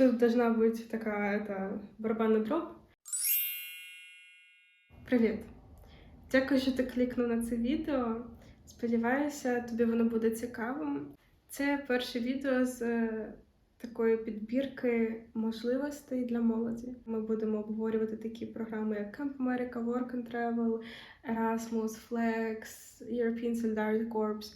Тут должна бути така это, барабанна дроб. Привіт! Дякую, що ти клікнув на це відео. Сподіваюся, тобі воно буде цікавим. Це перше відео з е, такої підбірки можливостей для молоді. Ми будемо обговорювати такі програми, як Camp America, Work and Travel, Erasmus, Flex, European Solidarity Corps,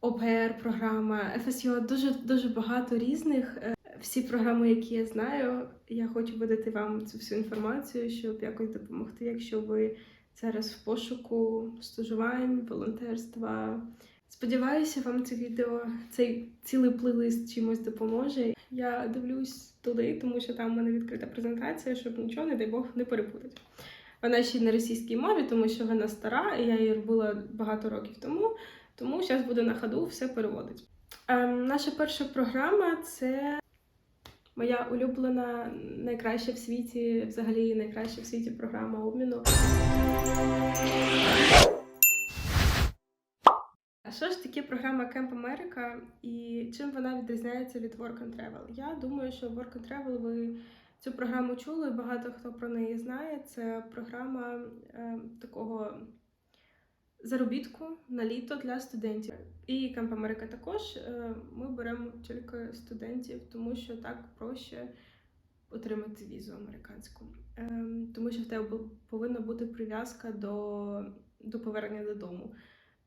ОПР програма, FSU, дуже дуже багато різних. Всі програми, які я знаю, я хочу видати вам цю всю інформацію, щоб якось допомогти, якщо ви зараз в пошуку стажувань, волонтерства. Сподіваюся, вам це відео, цей цілий плейлист чимось допоможе. Я дивлюсь туди, тому що там у мене відкрита презентація, щоб нічого, не дай Бог, не перепутати. Вона ще й на російській мові, тому що вона стара, і я її робила багато років тому. Тому зараз буде на ходу все переводить. Ем, наша перша програма це моя улюблена, найкраща в світі, взагалі найкраща в світі програма обміну. А що ж таке програма Camp America і чим вона відрізняється від Work and Travel? Я думаю, що Work and Travel ви цю програму чули, багато хто про неї знає. Це програма е, такого заробітку на літо для студентів. І Camp America також е, ми беремо тільки студентів, тому що так проще отримати візу американську. Е, тому що в тебе повинна бути прив'язка до, до повернення додому.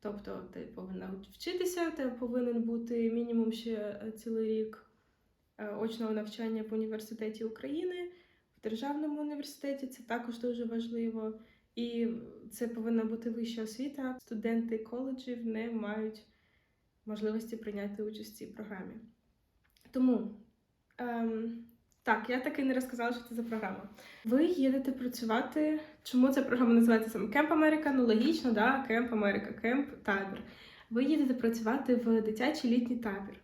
Тобто ти повинна вчитися, ти повинен бути мінімум ще е, цілий рік е, очного навчання в університеті України, в державному університеті. Це також дуже важливо. І це повинна бути вища освіта. Студенти коледжів не мають можливості прийняти участь в цій програмі. Тому ем, так, я таки не розказала, що це за програма. Ви їдете працювати. Чому ця програма називається саме Camp America? Ну логічно, да? Camp America, Camp табір. Ви їдете працювати в дитячий літній табір.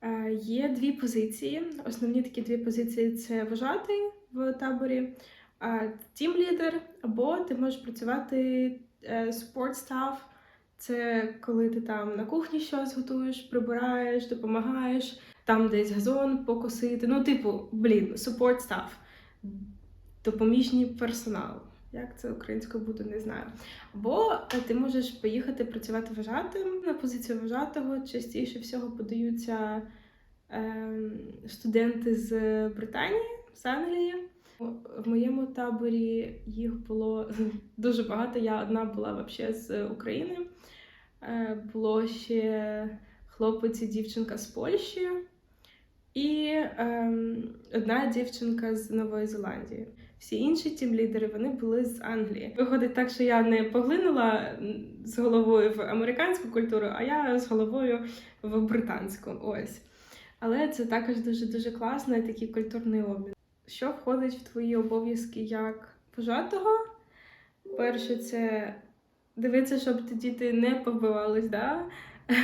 Е, є дві позиції. Основні такі дві позиції це вважатий в таборі, тім лідер, або ти можеш працювати спорт стаф. Це коли ти там на кухні щось готуєш, прибираєш, допомагаєш, там десь газон покосити. Ну, типу, блін, support staff, допоміжний персонал. Як це українською буде, не знаю. Або е, ти можеш поїхати працювати вважатим на позицію вважатого. Частіше всього подаються ем, студенти з Британії, з Англії. В моєму таборі їх було дуже багато. Я одна була взагалі з України. Е, Було ще хлопець і дівчинка з Польщі, і ем, одна дівчинка з Нової Зеландії. Всі інші тімлідери вони були з Англії. Виходить так, що я не поглинула з головою в американську культуру, а я з головою в британську. Ось. Але це також дуже дуже класно, такий культурний обмін. Що входить в твої обов'язки як пожатого. Перше, це дивитися, щоб ті діти не побивались. да?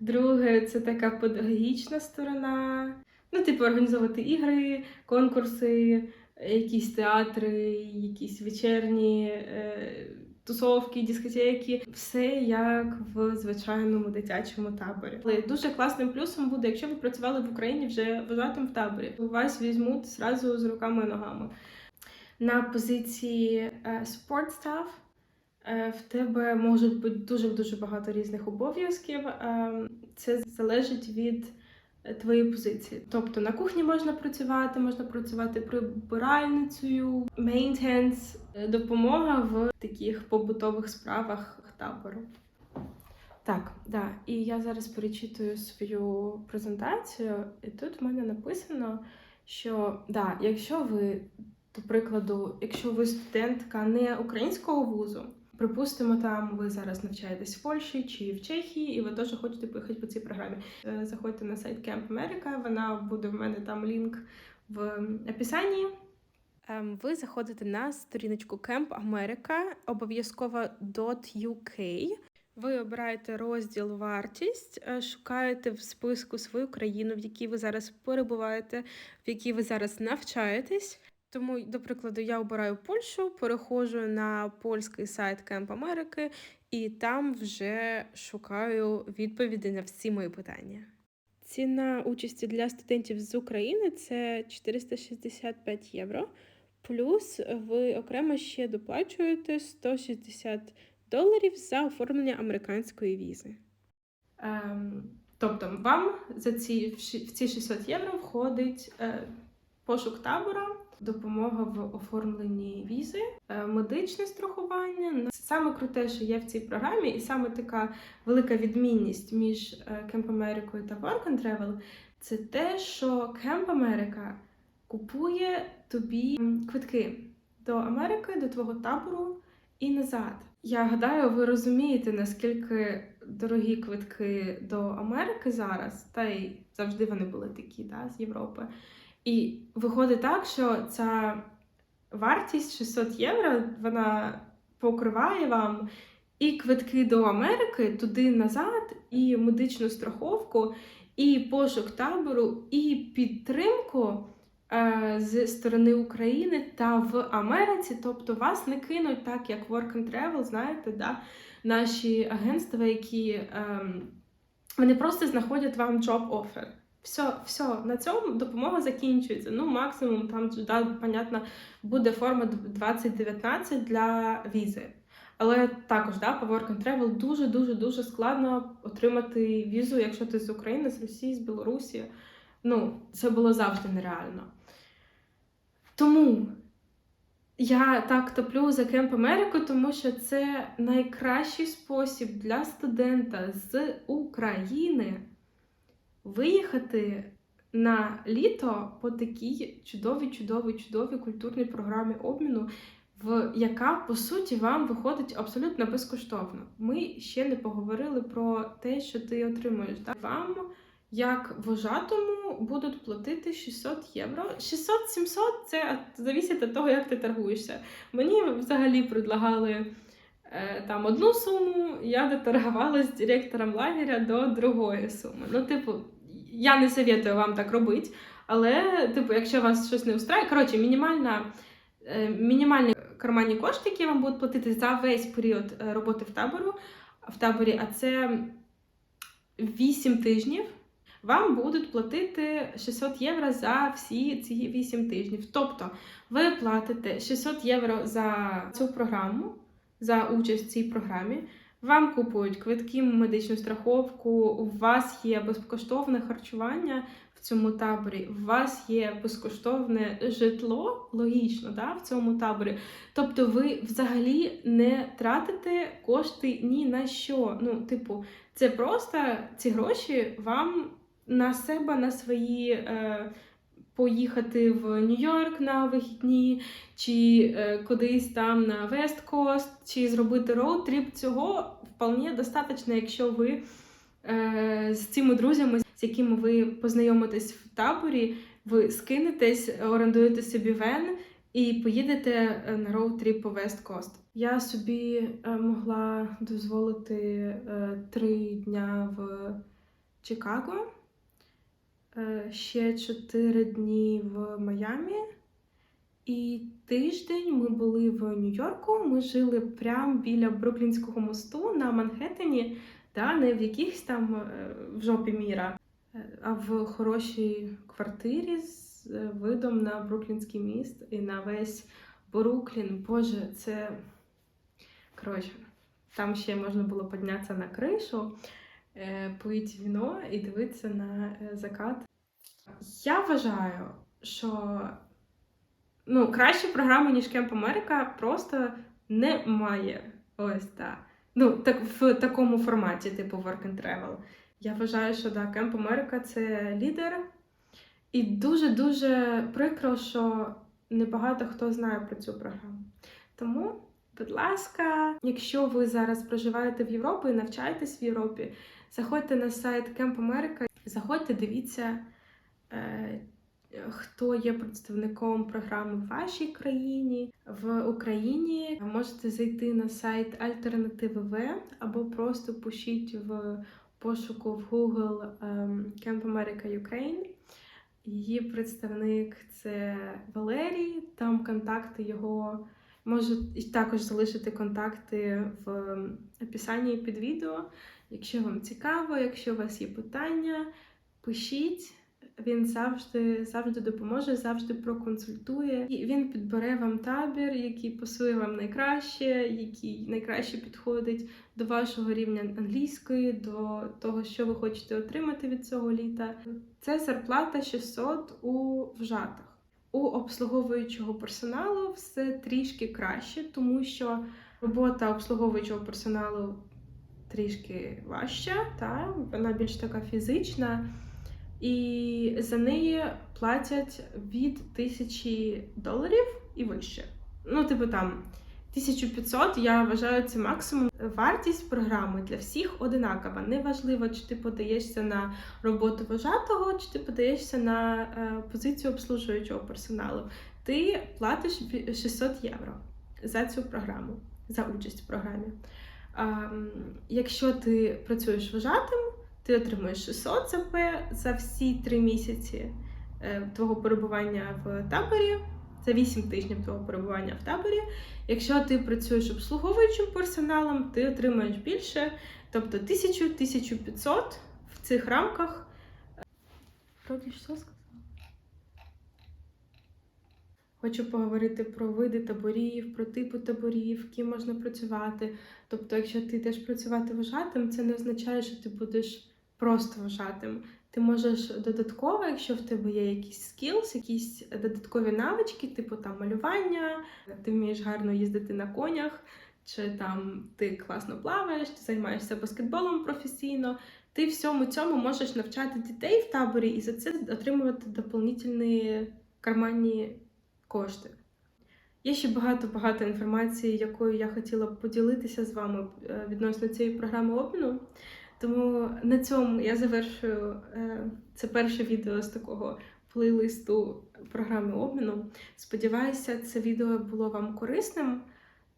Друге, це така педагогічна сторона. Ну, типу, організовувати ігри, конкурси, якісь театри, якісь вечірні е, тусовки, дискотеки. Все як в звичайному дитячому таборі. Але дуже класним плюсом буде, якщо ви працювали в Україні вже вважатим в таборі. Вас візьмуть зразу з руками і ногами. На позиції е, support staff е, в тебе може бути дуже дуже багато різних обов'язків. Е, Це залежить від твоєї позиції. Тобто на кухні можна працювати, можна працювати прибиральницею, е, допомога в таких побутових справах табору. Так, да. І я зараз перечитую свою презентацію, і тут в мене написано, що да, якщо ви, до прикладу, якщо ви студентка не українського вузу, припустимо, там ви зараз навчаєтесь в Польщі чи в Чехії, і ви теж хочете поїхати по цій програмі. е, Заходьте на сайт Camp America, вона буде в мене там лінк в описанні. Ем, Ви заходите на сторіночку Camp America, обов'язково .uk. Ви обираєте розділ вартість, е, шукаєте в списку свою країну, в якій ви зараз перебуваєте, в якій ви зараз навчаєтесь. Тому, до прикладу, я обираю Польщу, переходжу на польський сайт Camp Америки і там вже шукаю відповіді на всі мої питання. Ціна участі для студентів з України це 465 євро. Плюс ви окремо ще доплачуєте 160 доларів за оформлення американської візи. Ем, тобто вам за ці, в ці 600 євро входить е, пошук табора, допомога в оформленні візи, е, медичне страхування. Саме круте, що є в цій програмі, і саме така велика відмінність між Camp America та Work and Travel – це те, що Camp America купує тобі квитки до Америки, до твого табору і назад. Я гадаю, ви розумієте, наскільки дорогі квитки до Америки зараз, та й завжди вони були такі, да, з Європи. І виходить так, що ця вартість 600 євро вона покриває вам і квитки до Америки туди назад, і медичну страховку, і пошук табору, і підтримку е, з сторони України та в Америці. Тобто вас не кинуть так, як Work and Travel, знаєте, да? наші агентства, які ем, вони просто знаходять вам job offer. Все, все, на цьому допомога закінчується. Ну, максимум там да, понятно, буде форма 2019 для візи. Але також да, по Work and Travel дуже дуже дуже складно отримати візу, якщо ти з України, з Росії, з Білорусі. Ну, це було завжди нереально. Тому я так топлю за Кемп Америку, тому що це найкращий спосіб для студента з України виїхати на літо по такій чудовій, чудовій, чудовій культурній програмі обміну, в яка по суті вам виходить абсолютно безкоштовно. Ми ще не поговорили про те, що ти отримуєш. Так? Вам, як вожатому, будуть платити 600 євро. 600-700 це залежить від того, як ти торгуєшся. Мені взагалі предлагали е, там одну суму, я доторгувалася з директором лагеря до другої суми. Ну, типу, я не советую вам так робити, але, типу, якщо вас щось не устраює, коротше, мінімальна, е, мінімальні карманні кошти, які вам будуть платити за весь період е, роботи в табору, в таборі, а це 8 тижнів. Вам будуть платити 600 євро за всі ці 8 тижнів. Тобто ви платите 600 євро за цю програму, за участь в цій програмі. Вам купують квитки, медичну страховку, у вас є безкоштовне харчування в цьому таборі, у вас є безкоштовне житло, логічно, да, в цьому таборі. Тобто ви взагалі не тратите кошти ні на що. Ну, типу, це просто ці гроші вам на себе, на свої. Е, Поїхати в Нью-Йорк на вихідні, чи е, кудись там на Вест Кост, чи зробити роуд-тріп. Цього вполне достатньо, якщо ви е, з цими друзями, з якими ви познайомитесь в таборі, ви скинетесь, орендуєте собі вен і поїдете е, на роуд-тріп по Вест Кост. Я собі могла дозволити три дня в Чикаго, ще чотири дні в Майамі. І тиждень ми були в Нью-Йорку. Ми жили прямо біля Бруклінського мосту на Манхеттені, да, не в якихось там е, в жопі міра, е, а в хорошій квартирі з е, видом на Бруклінський міст і на весь Бруклін. Боже, це коротше, там ще можна було піднятися на кришу, е, пити віно і дивитися на е, закат. Я вважаю, що ну, кращої програми, ніж Кемп Америка, просто немає. Ось так. Ну, так в такому форматі, типу Work and Travel. Я вважаю, що да, Кемп Америка це лідер. І дуже-дуже прикро, що небагато хто знає про цю програму. Тому, будь ласка, якщо ви зараз проживаєте в Європі і навчаєтесь в Європі, заходьте на сайт Кемп Америка, заходьте, дивіться. Е, хто є представником програми в вашій країні. В Україні можете зайти на сайт Альтернативи або просто пишіть в пошуку в Google ем, Camp America Ukraine. Її представник це Валерій. Там контакти його можу і також залишити контакти в описанні під відео. Якщо вам цікаво, якщо у вас є питання, пишіть. Він завжди, завжди допоможе, завжди проконсультує. І він підбере вам табір, який пасує вам найкраще, який найкраще підходить до вашого рівня англійської, до того, що ви хочете отримати від цього літа. Це зарплата 600 у вжатих. У обслуговуючого персоналу все трішки краще, тому що робота обслуговуючого персоналу трішки важча, та вона більш така фізична, і за неї платять від тисячі доларів і вище. Ну, типу там 1500, я вважаю, це максимум. Вартість програми для всіх одинакова. Неважливо, чи ти подаєшся на роботу вважатого, чи ти подаєшся на е, позицію обслужуючого персоналу. Ти платиш 600 євро за цю програму, за участь в програмі. Якщо ти працюєш вважатим, ти отримуєш 600 ЗП за всі три місяці е, твого перебування в таборі. Це 8 тижнів твого перебування в таборі. Якщо ти працюєш обслуговуючим персоналом, ти отримаєш більше, тобто 1000-1500 в цих рамках. Вроді що сказала? Хочу поговорити про види таборів, про типи таборів, ким можна працювати. Тобто, якщо ти йдеш працювати вважатим, це не означає, що ти будеш просто вважатим. Ти можеш додатково, якщо в тебе є якісь skills, якісь додаткові навички, типу там малювання, ти вмієш гарно їздити на конях, чи там ти класно плаваєш, ти займаєшся баскетболом професійно. Ти всьому цьому можеш навчати дітей в таборі і за це отримувати доповнительні карманні кошти. Є ще багато-багато інформації, якою я хотіла б поділитися з вами е, відносно цієї програми обміну. Тому на цьому я завершую е, це перше відео з такого плейлисту програми обміну. Сподіваюся, це відео було вам корисним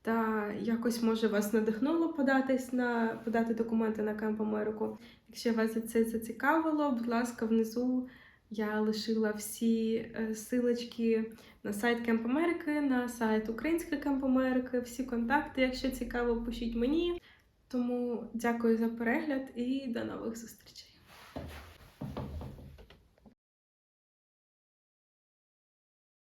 та якось може вас надихнуло податись на подати документи на Кемп Америку. Якщо вас це зацікавило, будь ласка, внизу я лишила всі е, силочки на сайт Кемп Америки, на сайт Української Кемп Америки, всі контакти, якщо цікаво, пишіть мені. Тому дякую за перегляд і до нових зустрічей.